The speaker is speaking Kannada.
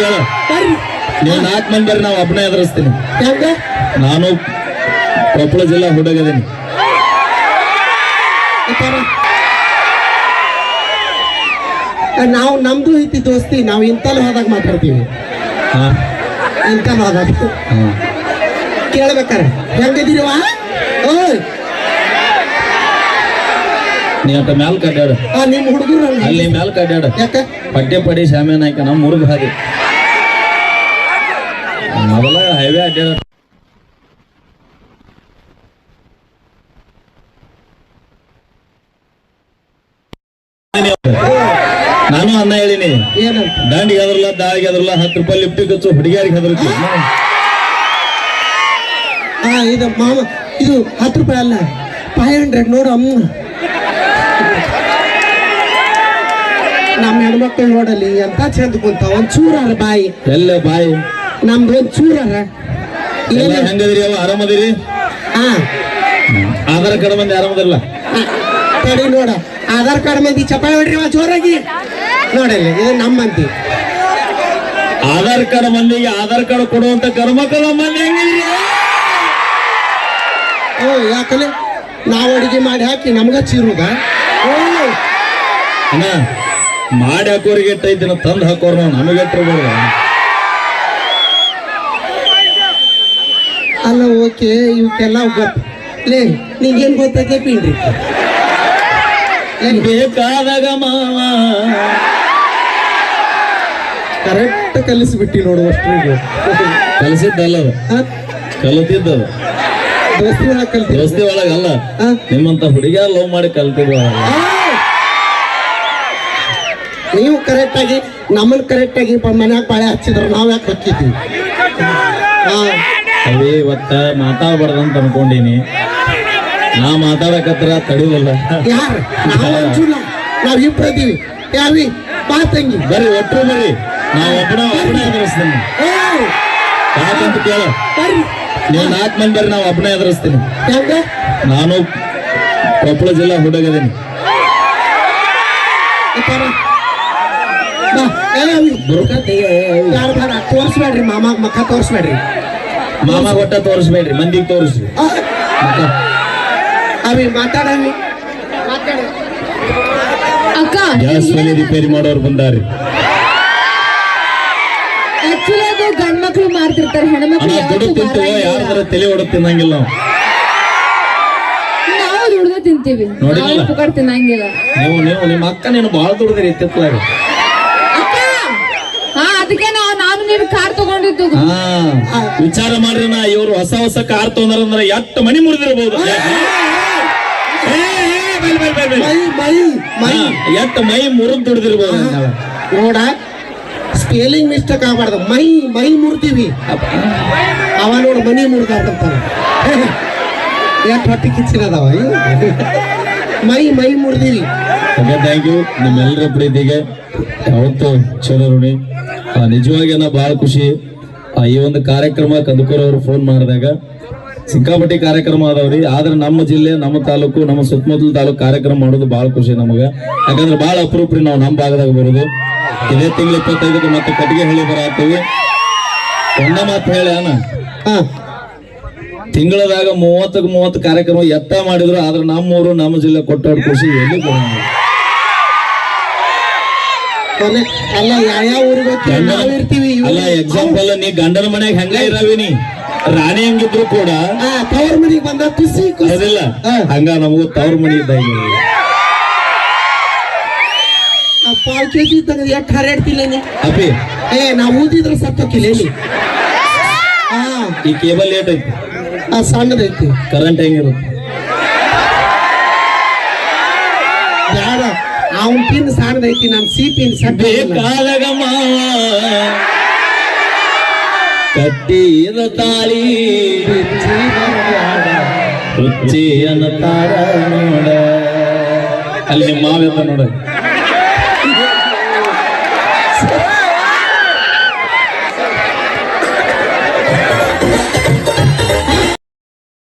ಬರ್ರಿ. ನೀವು ನಾಲ್ಕು ಮಂದಿ ಬರ್ರಿ ನಾವು ಒಬ್ಬನೇ ಎದುರಿಸ್ತೀನಿ. ಹೆಂಗ ನಾನು ಕೊಪ್ಪಳ ಜಿಲ್ಲಾ ಹುಡುಗದೀನಿ. ನಾವು ನಮ್ದು ಐತಿ ದೋಸ್ತಿ ನಾವು ಇಂತಲ್ಲಿ ಹೋದಾಗ ಮಾತಾಡ್ತೀವಿ. ಹಾ. ಇಂತಲ್ಲಿ ಹೋದಾಗ. ಹಾ. ಕೇಳ್ಬೇಕಾರೆ? ಹೆಂಗದಿರಿವಾ ಓಯ್. ನೀ ಅಟ ಮ್ಯಾಲ್ ಕಡ್ಡಾಡ ನಿಮ್ಮ ಹುಡುಗರು ಅಲ್ಲಿ. ಮ್ಯಾಲ್ ಕಡ್ಡಾಡ ಯಾಕ? ಪಟ್ಟೆ ಪಡಿ ಶಾಮ್ಯಾನ ಹಾಕ ನಮ್ಮ ಮುರುಗ ಹಾದಿ ಮೊದಲ ಹೈವೇ ಅಡ್ಡಾಡ ನಾನು ಅನ್ನ ಹೇಳಿನಿ. ದಂಡಿಗೆ ಹೆದರ್ಲ ದಾಳಿಗೆ ಹೆದರ್ಲ ಹತ್ತು ರೂಪಾಯಿ ಲಿಫ್ಟ್ ಕಚ್ಚು ಹುಡುಗಿಯಾರಿಗೆ ಹೆದರ್ತಿ ಇದು ಮಾಮ ಇದು ಹತ್ತು ರೂಪಾಯಿ ಅಲ್ಲ. ಫೈವ್ ಹಂಡ್ರೆಡ್ ನೋಡು ಅಮ್ಮ. ನಮ್ಮ ಹೆಣ್ಮಕ್ಳು ನೋಡಲಿ ಎಂತ ಚಂದ ಕುಂತ ಒಂದ್ ಚೂರಾರ ಬಾಯಿ. ಎಲ್ಲ ಬಾಯಿ. ನಮ್ದು ಚೂರರ ಎಲ್ಲ ಹೆಂಗದಿರಿ ಅವ ಆರಾಮದಿರಿ? ಹಾ ಆಧಾರ್ ಕಾರ್ಡ್ ಮಂದಿ ಆರಾಮದಿಲ್ಲ ತಡಿ ನೋಡ. ಆಧಾರ್ ಕಾರ್ಡ್ ಮಂದಿ ಚಪಾಯಿ ಹೊಡ್ರಿ ಅವ ಜೋರಾಗಿ? ನೋಡಿ ಇದು ನಮ್ಮ ಮಂದಿ. ಆಧಾರ್ ಕಾರ್ಡ್ ಮಂದಿಗೆ ಆಧಾರ್ ಕಾರ್ಡ್ ಕೊಡುವಂತ ಕರ್ಮಕಲ ಮಂದಿ ಹೆಂಗಿದ್ರಿ? ಓ ಯಾಕಲೆ? ನಾವು ಅಡಿಗೆ ಮಾಡಿ ಹಾಕಿ ನಮ್ಗ ಚೀರುದ ಅಣ್ಣ ಮಾಡಿ ಹಾಕೋರಿಗೆ ಎಟ್ಟೈತಿನ ತಂದು ಹಾಕೋರು ನಾವು ನಮಗೆ ಎಟ್ಟಿರ್ಬೋದು ಓಕೆ ಇವಕ್ಕೆಲ್ಲ ಗೊತ್ತು ಲೇ ನಿಂಗೇನ್ ಗೊತ್ತೈತೆ ಪಿಂಡ್ರಿ? ಬೇಕಾದಾಗ ಮಾವ. ಕರೆಕ್ಟ್ ಕಲಿಸ್ಬಿಟ್ಟಿ ನೋಡು ಅಷ್ಟು ಕಲಿಸಿದ್ದಲ್ಲ ಕಲಿತಿದ್ದವ ದೋಸ್ತಿ ಒಳಗೆ ಕಲ್ತಿ ದೋಸ್ತಿ ಒಳಗೆ ಅಲ್ಲ ನಿಮ್ಮಂತ ಹುಡುಗ ಲವ್ ಮಾಡಿ ಕಲ್ತಿದ್ವ ಏಯ್! ನೀವು ಕರೆಕ್ಟ್ ಆಗಿ ನಮ್ಮನ್ನ ಕರೆಕ್ಟ್ ಆಗಿ ಮನ್ಯಾಗ ಪಾಳೆ ಹಚ್ಚಿದ್ರು ನಾವ್ ಯಾಕೆ ಹೊಕ್ಕಿದ್ವಿ? ಹಾ ಅವಿ ಇವತ್ತ ಮಾತಾಡ್ಬಾರ್ದಂತ ಅನ್ಕೊಂಡೀನಿ. ನಾ ಮಾತಾಡಕತ್ರ ತಡಿವಲ್ಲ. ಯಾರು? ನಾವು ಅಂಜುಲ್ಲ ನಾವ್ ಇಬ್ರು ಇದೀವಿ ಯಾವಿ ಬಾ ತಂಗಿ. ಬರ್ರಿ ಒಟ್ಟು ಬರ್ರಿ. ನಾ ಒಬ್ಬನ ಒಬ್ಬನೇ ಎದುರಿಸ್ತೀನಿ! ಯಾಕಂತ ಕೇಳ. ಬರ್ರಿ. ನೀವು ನಾಲ್ಕು ಮಂದಿ ಬರ್ರಿ ನಾವು ಒಬ್ಬನ ಎದುರಿಸ್ತೀನಿ. ನಾನು ಕೊಪ್ಪಳ ಜಿಲ್ಲಾ ಹುಡುಗದೀನಿ. ಯಾರು ಬೇಡ ತೋರಿಸ್ಬೇಡ್ರಿ ಮಾಮ ಮಕ್ಕ ತೋರಿಸ್ಬೇಡ್ರಿ. ಮಾಮ ಒಟ್ಟ ತೋರಿಸ್ಬೇಡ್ರಿ ಮಂದಿಗೆ ತೋರಿಸ್ರಿ. ಆ, ಅವಿ ಮಾತಾಡವಿ ಅಕ್ಕ. ಗ್ಯಾಸ್ ರಿಪೇರಿ ಮಾಡೋರು ಬಂದಾರಿ. ಆಕ್ಚುಲಿ ಅದು ಗಂಡ್ ಮಕ್ಳು ಮಾರ್ತಿರ್ತಾರೆ ಹೆಣ್ಮಕ್ಳು ದುಡ್ಡು ತಿಂತೀವೋ ತಲೆ ಹೊಡೆದು ತಿನ್ನಂಗಿಲ್ಲ ನಾವು. ನಾವು ದುಡ್ದು ತಿಂತೀವಿ. ಪುಕಾಡ್ ತಿನ್ನಂಗಿಲ್ಲ. ನೀವು ನೀವು ನಿಮ್ಮ ಅಕ್ಕ ನೀನು ಭಾಳ ದುಡ್ದಿರಿ ಹಾ ಅದಕ್ಕೆ ನಾವು ನಾನು ನೀನು ಕಾರ್ ತಗೊಂಡಿದ್ದು. ಹಾ ವಿಚಾರ ಮಾಡ್ರಿ ನಾ ಇವ್ರು ಹೊಸ ಹೊಸ ಕಾರ್ ತಗೊಂಡ್ರಂದ್ರೆ ಎಷ್ಟು ಮನಿ ಮುರಿದಿರ್ಬೋದು. ಮೈ ಮೈ ಮೈ. ಎಷ್ಟು ಮೈ ಮುರಿದ್ ದುಡ್ದಿರ್ಬೋದು. ನೋಡ ಸ್ಪೇಲಿಂಗ್ ಮಿಸ್ಟೇಕ್ ಆಗ್ಬಾರ್ದು. ಮೈ ಮೈ ಮುರ್ತೀವಿ ಅವ ನೋಡು ಮನಿ ಎಷ್ಟು ಹೊಟ್ಟೆ ಕಿಚ್ಚಿನದವ. ಮೈ ಮೈ ಮುರಿದೀವಿ. ಥ್ಯಾಂಕ್ ಯು ನಿಮ್ಮೆಲ್ಲರ ಪ್ರೀತಿಗೆ ಅವತ್ತು ಚಲೋ ಋಣಿ ಆ, ನಿಜವಾಗಿ ನಾ ಬಹಳ ಖುಷಿ. ಆ, ಈ ಒಂದು ಕಾರ್ಯಕ್ರಮ ಕಂದಕೂರ್ ಅವರು ಫೋನ್ ಮಾಡಿದಾಗ. ಸಿಕ್ಕಾಪಟ್ಟಿ ಕಾರ್ಯಕ್ರಮ ಅದಾವ್ರಿ. ಆದ್ರೆ ನಮ್ಮ ಜಿಲ್ಲೆ ನಮ್ಮ ತಾಲೂಕು ನಮ್ಮ ಸುತ್ತಮುತ್ತಲ ತಾಲೂಕು ಕಾರ್ಯಕ್ರಮ ಮಾಡೋದು ಬಹಳ ಖುಷಿ ನಮಗೆ. ಯಾಕಂದ್ರೆ ಬಹಳ ಅಪರೂಪ ರೀ ನಾವು ನಮ್ಮ ಭಾಗದಾಗ ಬರೋದು. ಇದೇ ತಿಂಗಳು ಇಪ್ಪತ್ತೈದಕ್ಕೆ ಮತ್ತೆ ಕಟ್ಟಿಗೆ ಹೇಳಿ ಬರತ್ತೀವಿ ಒಂದ ಮಾತು ಹೇಳಿ ತಿಂಗಳದಾಗ ಮೂವತ್ತಕ್ಕೆ ಮೂವತ್ತು ಕಾರ್ಯಕ್ರಮ ಎತ್ತ ಮಾಡಿದ್ರು. ಆದ್ರೆ ನಮ್ಮೂರು ನಮ್ಮ ಜಿಲ್ಲೆ ಕೊಟ್ಟೋಡ್ ಖುಷಿ ಎಲ್ಲಿ ಕೊನೆ ಅಲ್ಲ ಯಾವ ಊರಿಗೆ ಹೋಗ್ತೀವಿ ನಾವು ಇರ್ತೀವಿ ಇವ್ರು- ಅಲ್ಲ ಎಕ್ಸಾಂಪಲ್ ನೀ ಗಂಡನ ಮನೆಯಾಗ ಹೆಂಗ ಇರವಿನಿ? ನೀ ರಾಣಿ ಹೆಂಗಿದ್ರು ಕೂಡ ಆ, ತವ್ರ ಮನೆಗೆ ಬಂದ ಖುಷಿ ಅದಿಲ್ಲ. ಹಂಗ ನಮಗೂ ತವ್ರ ಮನಿ ಆ, ಪಾವ್ ಕೆಜಿ ಇದ್ದಾಗ ಎಷ್ಟು ಹರಡ್ತಿಲ್ಲ ನೀ? ಅಪಿ ಏ ನಾವು ಊದಿದ್ರೆ ಸತ್ತೋಕಿಲ್ಲ ನೀ ಹಾ. ಈ ಕೇಬಲ್ ಲೇಟ್ ಐತಿ ಆ ಸಣ್ಣದೈತಿ. ಕರೆಂಟ್ ಹೆಂಗಿರುತ್ತೆ? ಬೇಡ. ಅವನ್ ಪಿನ್ ಸಣ್ಣದೈತಿ ನಾನು ಸಿ ಪಿನ್ ಬೇಕಾದಾಗ ಮಾವ ತಾಳಿ. ಹುಚ್ಚಿ ಅನ್ನತಾರ ನೋಡ. ಅಲ್ಲಿ ನಿಮ್ಮ ಮಾವ ನೋಡ.